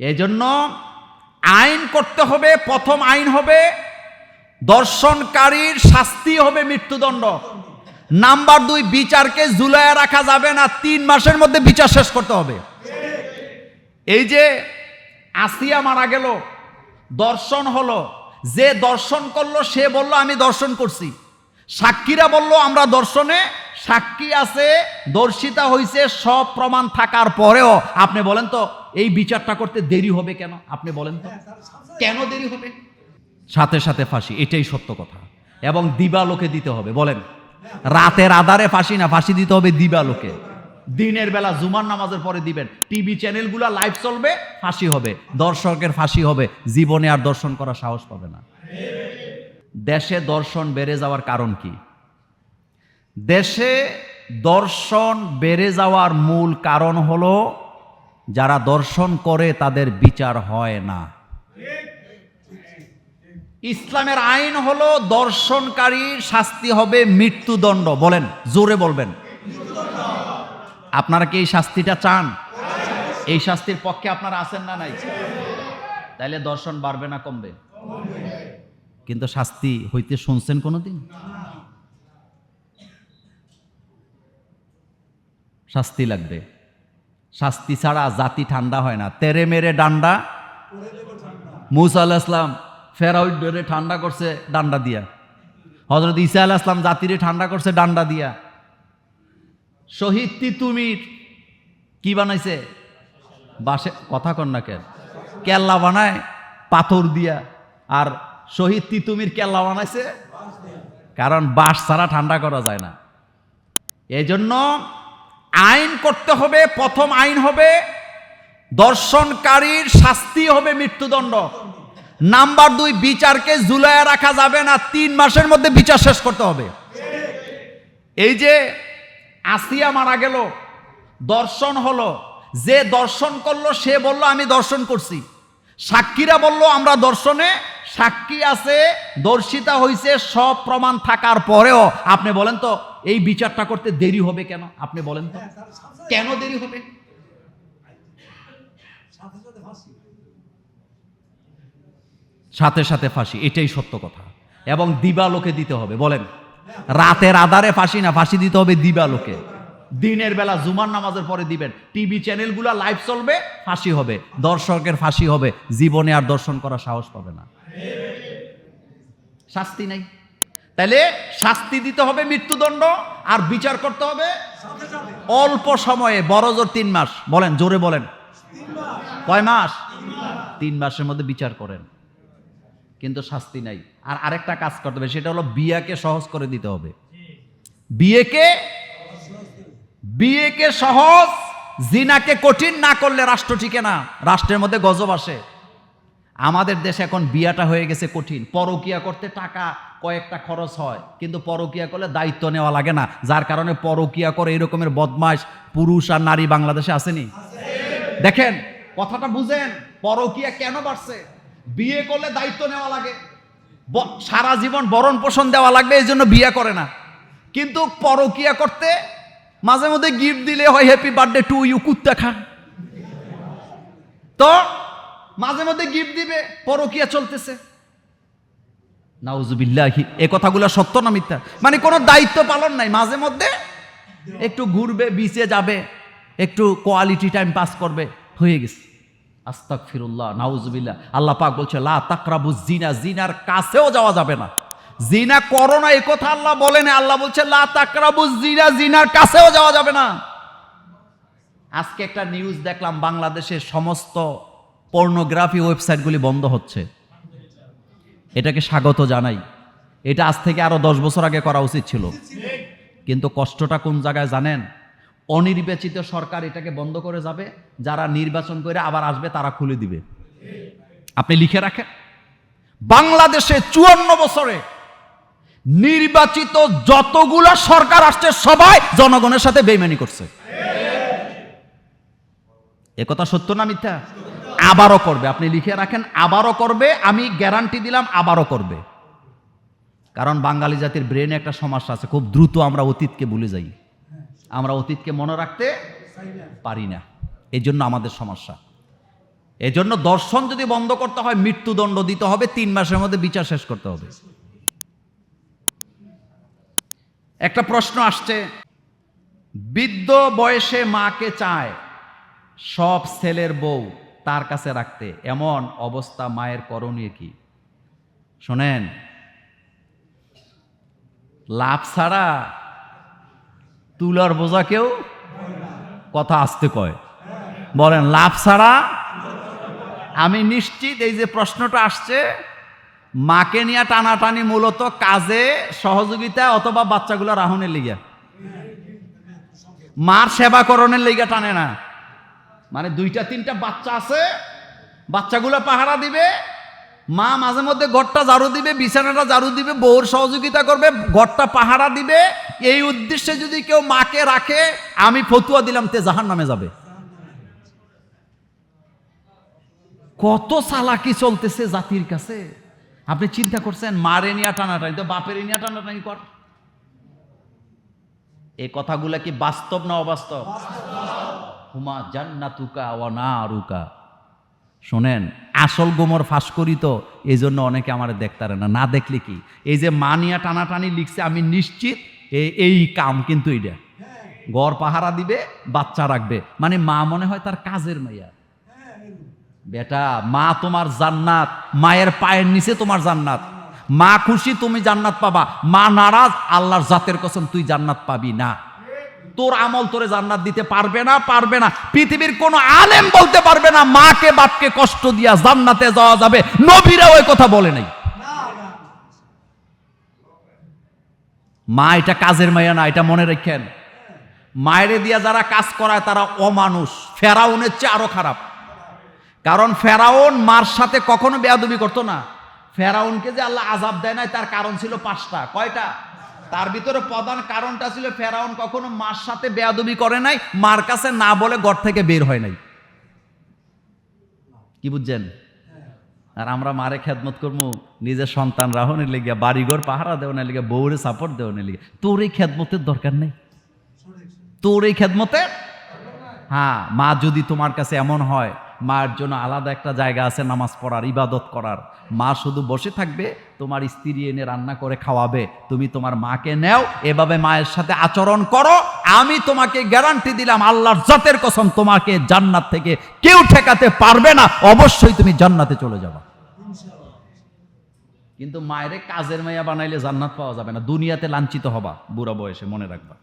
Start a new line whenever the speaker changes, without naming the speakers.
এই জন্য আইন করতে হবে, প্রথম আইন হবে দর্শনকারীর শাস্তি হবে মৃত্যুদণ্ড। নাম্বার দুই, বিচারকে জুলাইয়ে রাখা যাবে না, তিন মাসের মধ্যে বিচার শেষ করতে হবে। এই যে আসিয়া মারা গেল, দর্শন হলো, যে দর্শন করল, সে বলল, আমি দর্শন করছি। সাক্ষীরা বলল, আমরা দর্শনে সাক্ষী আছে, দর্শিতা হইছে, সব প্রমাণ থাকার পরেও। আপনি বলেন তো এই বিচারটা করতে দেরি হবে কেন? আপনি বলেন তো। কেন দেরি হবে? সাথে সাথে ফাঁসি, এটাই সত্য কথা। এবং দিবালোকে দিতে হবে, বলেন। রাতের আধারে ফাঁসি না, ফাঁসি দিতে হবে দিবালোকে দিনের বেলা জুমার নামাজের পরে দিবেন। টিভি চ্যানেলগুলো লাইভ চলবে, ফাঁসি হবে। দর্শকের ফাঁসি হবে। জীবনে আর দর্শন করার সাহস পাবে না। দেশে দর্শন বেড়ে যাওয়ার কারণ কি? দেশে দর্শন বেড়ে যাওয়ার মূল কারণ হলো যারা দর্শন করে তাদের বিচার হয় না। ইসলামের আইন হলো দর্শনকারীর শাস্তি হবে মৃত্যুদণ্ড। বলেন, জোরে বলবেন। আপনারা কি এই শাস্তিটা চান? এই শাস্তির পক্ষে আপনারা আছেন না নাই? তাইলে দর্শন বাড়বে না কমবে। কিন্তু শাস্তি হইতে শুনছেন কোনোদিন? শাস্তি লাগবে। শাস্তি ছাড়া জাতি ঠান্ডা হয় না। তেরে মেরে ডান্ডা। মুসা আল্লাহ ইসলাম ফেরাউট ডরে ঠান্ডা করছে, ডান্ডা দিয়া। হজরত ইসা আল্লাহ ইসলাম জাতিরে ঠান্ডা করছে, ডান্ডা দিয়া। শহীদ তিতুমির কি বানাইছে? বাসে, কথা কন না কেন? কেল্লা বানায়, পাথর দিয়া। আর শহীদ তিতুমির কেল্লা বানাইছে, কারণ বাঁশ ছাড়া ঠান্ডা করা যায় না। এই জন্য আইন করতে হবে, প্রথম আইন হবে, দর্শনকারীর শাস্তি হবে মৃত্যুদণ্ড। নাম্বার দুই, বিচারকে জুলাইয়ে রাখা যাবে না, তিন মাসের মধ্যে বিচার শেষ করতে হবে। এই যে আসিয়া মারা গেল, দর্শন হলো, যে দর্শন করল, সে বলল, আমি দর্শন করছি। সাক্ষীরা বলল, আমরা দর্শনে সাক্ষী আছে, দর্শিতা হইছে, সব প্রমাণ থাকার পরেও। আপনি বলেন তো, এই বিচারটা করতে দেরি হবে কেন? আপনি বলেন তো, কেন দেরি হবে? সাথে সাথে ফাঁসি, এটাই সত্য কথা। এবং দিবালোকে দিতে হবে, বলেন। রাতের আধারে ফাঁসি না, ফাঁসি দিতে হবে দিবালোকে দিনের বেলা জুমার নামাজের পরে দিবেন। টিভি চ্যানেলগুলো লাইভ চলবে, ফাঁসি হবে। দর্শকের ফাঁসি হবে। জীবনে আর দর্শন করার সাহস পাবে না। শাস্তি নাই। তাহলে শাস্তি দিতে হবে মৃত্যুদণ্ড, আর বিচার করতে হবে অল্প সময়ে, বড় জোর তিন মাস। বলেন, জোরে বলেন। কয় মাস? তিন মাসের মধ্যে বিচার করেন। কিন্তু শাস্তি নাই। আর আরেকটা কাজ করতে হবে, সেটা হলো বিয়াকে সহজ করে দিতে হবে। বিয়েকে বিয়েকে সহজ, জিনাকে কঠিন না করলে রাষ্ট্র টিকে না। রাষ্ট্রের মধ্যে গজব আসে। আমাদের দেশে এখন বিয়াটা হয়ে গেছে কঠিন। পরকিয়া করতে টাকা কয়েকটা খরচ হয়, কিন্তু পরকিয়া করলে দায়িত্ব নেওয়া লাগে না, যার কারণে পরকিয়া করে এরকমের বদমাস পুরুষ আর নারী বাংলাদেশে আসেনি। দেখেন, কথাটা বুঝেন, পরকিয়া কেন বাড়ছে? বিয়ে করলে দায়িত্ব নেওয়া লাগে। সারা জীবন বরণ পোষণ দেওয়া লাগবে, এই জন্য বিয়ে করে না। কিন্তু পরকিয়া করতে মাঝে মধ্যে গিফট দিলে হয় হ্যাপি বার্থডে টু ইউ কুত্তা খা। তো মাঝে মধ্যে গিফট দিবে, পরকিয়া চলতেছে। নাউজুবিল্লাহি, এ কথাগুলো সত্য না মিথ্যা? মানে কোনো দায়িত্ব পালন নাই, মাঝে মধ্যে একটু ঘুরবে বিচে যাবে, একটু কোয়ালিটি টাইম পাস করবে, হয়ে গেছে। আস্তাক ফিরুল্লাহ নাউজুবিল্লাহ। আল্লাহ পাক বলছে, লা তাকরাবু জিনা, জিনার কাছেও যাওয়া যাবে না। জিনা করো না কথা আল্লাহ বলেন আল্লাহ বলছে, লা জিনা, জিনার কাছেও যাওয়া যাবে না। আজকে একটা নিউজ দেখলাম, বাংলাদেশের সমস্ত পর্নোগ্রাফি ওয়েবসাইটগুলি বন্ধ হচ্ছে। এটাকে স্বাগত জানাই। এটা আজ থেকে আরও দশ বছর আগে করা উচিত ছিল। কিন্তু কষ্টটা কোন জায়গায় জানেন? অনির্বাচিত সরকার এটাকে বন্ধ করে যাবে, যারা নির্বাচন করে আবার আসবে, তারা খুলে দিবে। আপনি লিখে রাখেন। বাংলাদেশে চুয়ান্ন বছরে নির্বাচিত যতগুলো সরকার আসছে, সবাই জনগণের সাথে বেইমানি করছে। একথা সত্য না মিথ্যা? আবারও করবে। আপনি লিখে রাখেন, আবারও করবে, আমি গ্যারান্টি দিলাম, আবারও করবে। কারণ বাঙালি জাতির ব্রেনে একটা সমস্যা আছে, খুব দ্রুত আমরা অতীতকে ভুলে যাই। আমরা অতীতকে মনে রাখতে পারি না। এই জন্য আমাদের সমস্যা। এজন্য দর্শন যদি বন্ধ করতে হয়, মৃত্যুদণ্ড দিতে হবে, তিন মাসের মধ্যে বিচার শেষ করতে হবে। একটা প্রশ্ন আসছে। বৃদ্ধ বয়সে মাকে চায় সব ছেলের বউ তার কাছে রাখতে। এমন অবস্থা মায়ের করণীয় কি? শোনেন, লাভ ছাড়া তুলার বোঝা কেউ কথা আসতে কয়। বলেন, লাভ ছাড়া? আমি নিশ্চিত এই যে প্রশ্নটা আসছে মাকে নিয়ে টানাটানি মূলত কাজে, সহযোগিতা অথবা বাচ্চাগুলো রাহনের লিগা। মার সেবা করণের লিগা টানে না। মানে দুইটা, তিনটা বাচ্চা আছে, বাচ্চাগুলো পাহারা দিবে, মা মাঝে মধ্যে ঘরটা ঝাড়ু দিবে, বিছানাটা ঝাড়ু দিবে, বউর সহযোগিতা করবে, ঘরটা পাহারা দিবে। এই উদ্দেশ্যে যদি কেউ মাকে রাখে, আমি ফতুয়া দিলাম, তে জাহান নামে যাবে। কত চালাকি চলতেছে জাতির কাছে। আপনি চিন্তা করছেন, মারে নিয়ে টানাটানি তো বাপের নিয়ে টানাটানি কর? এই কথাগুলা কি বাস্তব না অবাস্তব? হুমা জান্নাতুকা ওয়া নারুকা। শোনেন, আসল গোমর ফাঁস করি তো এই জন্য অনেকে আমার দেখতারে না। না দেখলে কি? এই যে মানিয়া টানাটানি লিখছে, আমি নিশ্চিত এই কাম কিন্তু এইটা গড় পাহারা দিবে, বাচ্চা রাখবে। মানে মা মনে হয় তার কাজের মাইয়া। বেটা, মা তোমার জান্নাত, মায়ের পায়ের নিচে তোমার জান্নাত। মা খুশি, তুমি জান্নাত পাবা। মা নারাজ, আল্লাহর জাতের কসম তুই জান্নাত পাবি না। তোর আমল তোরে জান্নাত দিতে পারবে না পারবে না। পৃথিবীর কোন আলেম বলতে পারবে না, মাকে বাপকে কষ্ট দিয়া জান্নাতে যাওয়া যাবে। নবীরা ওই কথা বলে নাই। মা, এটা কাজের মাইয়া না, এটা মনে রাখেন। মায়েরে দিয়া যারা কাজ করায় তারা অমানুষ, ফেরাউনের চেয়ে আরও খারাপ। কারণ ফেরাউন মার সাথে কখনো বেয়াদবি করতো না। ফেরাউনকে যে আল্লাহ আজাব দেয় নাই, তার কারণ ছিল পাঁচটা। কয়টা? তার ভিতরে প্রধান কারণটা ছিল ফেরাউন কখনো মার সাথে বেয়াদবি করে নাই, মার কাছে না বলে ঘর থেকে বের হয় নাই। কি বুঝছেন? আর আমরা মারে খেদমত করব নিজের সন্তান রাহনের লেগে বাড়িঘর পাহারা দেওয়ার লেগে বউরে সাপোর্ট দেওয়ার লেগে তোর এই খেদমতের দরকার নেই। তোর এই খেদমতের? হ্যাঁ মা যদি তোমার কাছে এমন হয় মার জন্য আলাদা একটা জায়গা আছে নামাজ পড়ার, ইবাদত করার। মা শুধু বসে থাকবে, তোমার স্ত্রী এনে রান্না করে খাওয়াবে। তুমি তোমার মাকে নেও, এভাবে মায়ের সাথে আচরণ করো। আমি তোমাকে গ্যারান্টি দিলাম, আল্লাহর জাতের কসম তোমাকে জান্নাত থেকে কেউ ঠেকাতে পারবে না। অবশ্যই তুমি জান্নাতে চলে যাবা। কিন্তু মায়ের কাজের মাইয়া বানাইলে জান্নাত পাওয়া যাবে না। দুনিয়াতে লাঞ্ছিত হবা, বুড়া বয়সে, মনে রাখবা।